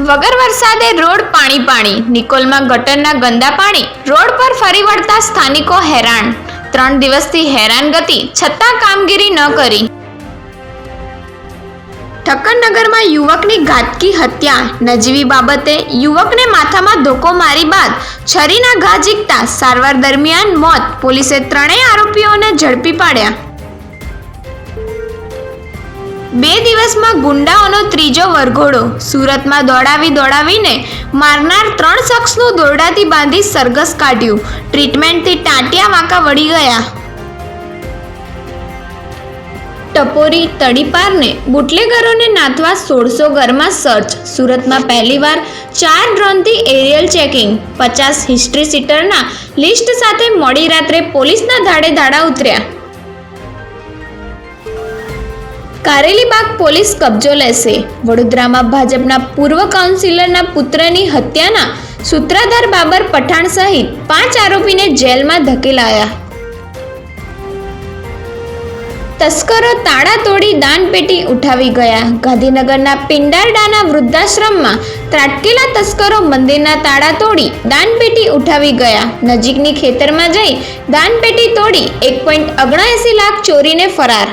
વગર વરસાદે રોડ પાણી પાણી, નિકોલમાં ગટરના ગંદા પાણી, રોડ પર ફરી વળતા સ્થાનિકો હેરાન. ત્રણ દિવસથી હેરાનગતિ, છતાં કામગીરી ન કરી. ઠક્કરનગરમાં યુવકની ઘાતકી હત્યા. નજીવી બાબતે યુવકને માથામાં ધોકો મારી બાદ છરીના ઘા ઝીકતા સારવાર દરમિયાન મોત, પોલીસે ત્રણેય આરોપીઓને ઝડપી પાડ્યા. બે દિવસમાં ગુંડાઓનો ત્રીજો વરઘોડો. સુરતમાં દોડાવી દોડાવીને મારનાર ત્રણ શખ્સનું દોરડાથી બાંધી સરઘસ કાઢ્યું. ટ્રીટમેન્ટથી ટાંટિયા વાંકા વળી ગયા. ટપોરી તડીપારને બુટલેગરોને નાથવા સોળસો ઘરમાં સર્ચ. સુરતમાં પહેલીવાર ચાર ડ્રોનથી એરિયલ ચેકિંગ. પચાસ હિસ્ટ્રી સીટરના લિસ્ટ સાથે મોડી રાત્રે પોલીસના ધાડે ધાડા ઉતર્યા. કારેલીબાગ પોલીસ કબજો લેશે. વડોદરામાં ભાજપના પૂર્વ કાઉન્સિલરના પુત્રની હત્યાના સૂત્રધાર બાબર પઠાણ સહિત પાંચ આરોપીને જેલમાં ધકેલાયા. તસ્કરો તાળા તોડી દાનપેટી ઉઠાવી ગયા. ગાંધીનગરના પિંડારડાના વૃદ્ધાશ્રમમાં ત્રાટકેલા તસ્કરો મંદિરના તાળા તોડી દાનપેટી ઉઠાવી ગયા. નજીકની ખેતરમાં જઈ દાનપેટી તોડી એક પોઈન્ટ ઓગણએસી લાખ ચોરીને ફરાર.